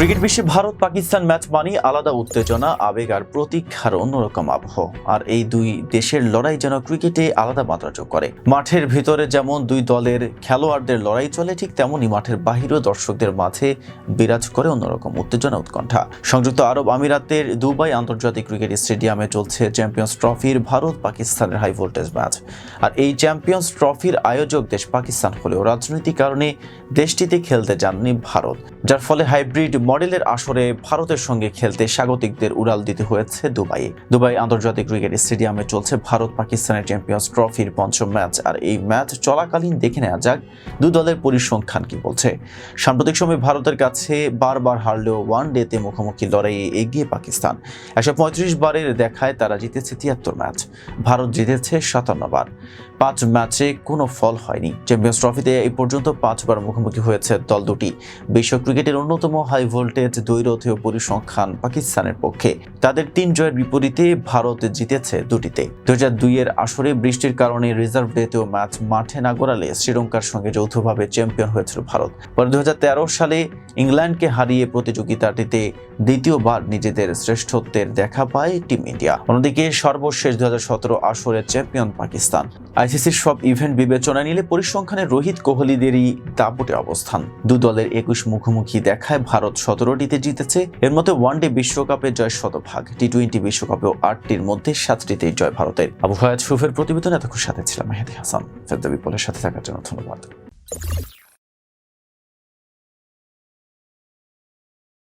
Cricket বিশ্বে Bharat Pakistan match মানি আলাদা উত্তেজনা, আবেগ আর প্রতীক্ষার অন্যরকম আবহ। আর এই দুই দেশের লড়াই যেন ক্রিকেটে আলাদা মাত্রা যোগ করে। মাঠের ভিতরে যেমন দুই দলের খেলোয়াড়দের লড়াই চলে, ঠিক তেমনই মাঠের বাহিরেও দর্শকদের মাঝে বিরাজ করে অন্যরকম উত্তেজনা উৎকণ্ঠা। সংযুক্ত আরব আমিরাতের দুবাই আন্তর্জাতিক ক্রিকেট স্টেডিয়ামে চলছে চ্যাম্পিয়ন্স ট্রফির ভারত পাকিস্তানের হাই ভোল্টেজ ম্যাচ। আর এই চ্যাম্পিয়ন্স ট্রফির আয়োজক দেশ পাকিস্তান হলেও রাজনৈতিক কারণে দেশটিতে খেলতে যাননি ভারত। যার ফলে হাইব্রিড মডেলের আসরে ভারতের সঙ্গে খেলতে স্বাগতিকদের উড়াল দিতে হয়েছে দুবাইয়ে। দুবাই আন্তর্জাতিক ক্রিকেট স্টেডিয়ামে চলছে ভারত পাকিস্তানের চ্যাম্পিয়ন্স ট্রফির পঞ্চম ম্যাচ। আর এই ম্যাচ চলাকালীন দেখে নেওয়া যাক দু দলের পরিসংখ্যান কি বলছে। সাম্প্রতিক সময়ে ভারতের কাছে বারবার হারলেও ওয়ান ডেতে মুখোমুখি লড়াইয়ে এগিয়ে পাকিস্তান। একশো পঁয়ত্রিশ বারের দেখায় তারা জিতেছে তিয়াত্তর ম্যাচ। ভারত জিতেছে সাতান্ন বার। পাঁচ ম্যাচে কোনো ফল হয়নি। চ্যাম্পিয়ন্স ট্রফিতে এই পর্যন্ত পাঁচবার মুখোমুখি হয়েছে দল দুটি। বিশ্ব ক্রিকেটের অন্যতম হাই ভোল্টেজ দ্বৈরথীয় পরিসংখ্যান পাকিস্তানের পক্ষে। তাদের তিন জয়ের বিপরীতে ভারত জিতেছে দুটিতে। দু হাজার দুইয়ের আসরে বৃষ্টির কারণে রিজার্ভ ডেতেও ম্যাচ মাঠে না গড়ালে শ্রীলঙ্কার সঙ্গে যৌথভাবে চ্যাম্পিয়ন হয়েছিল ভারত। পরে দুই হাজার তেরো সালে ইংল্যান্ডকে হারিয়ে প্রতিযোগিতাটিতে দ্বিতীয়বার নিজেদের শ্রেষ্ঠত্বের দেখা পায় টিম ইন্ডিয়া। অন্যদিকে সর্বশেষ দু আসরে চ্যাম্পিয়ন পাকিস্তান। আইসিসির সব ইভেন্ট বিবেচনা নিলে পরিসংখ্যানে রোহিত কোহলিদেরই দাপটে অবস্থান। দু দলের একুশ মুখোমুখি দেখায় ভারত সতেরোটিতে জিতেছে। এর মধ্যে ওয়ানডে বিশ্বকাপে জয় শতভাগ টি টোয়েন্টি বিশ্বকাপেও আটটির মধ্যে সাতটিতেই জয় ভারতের। আবহাওয়া ফায়াজ সুফের প্রতিবেদন এতক্ষণ সাথে ছিলাম মেহেদি হাসান। ফেদ্দ বিপলের সাথে থাকার জন্য ধন্যবাদ।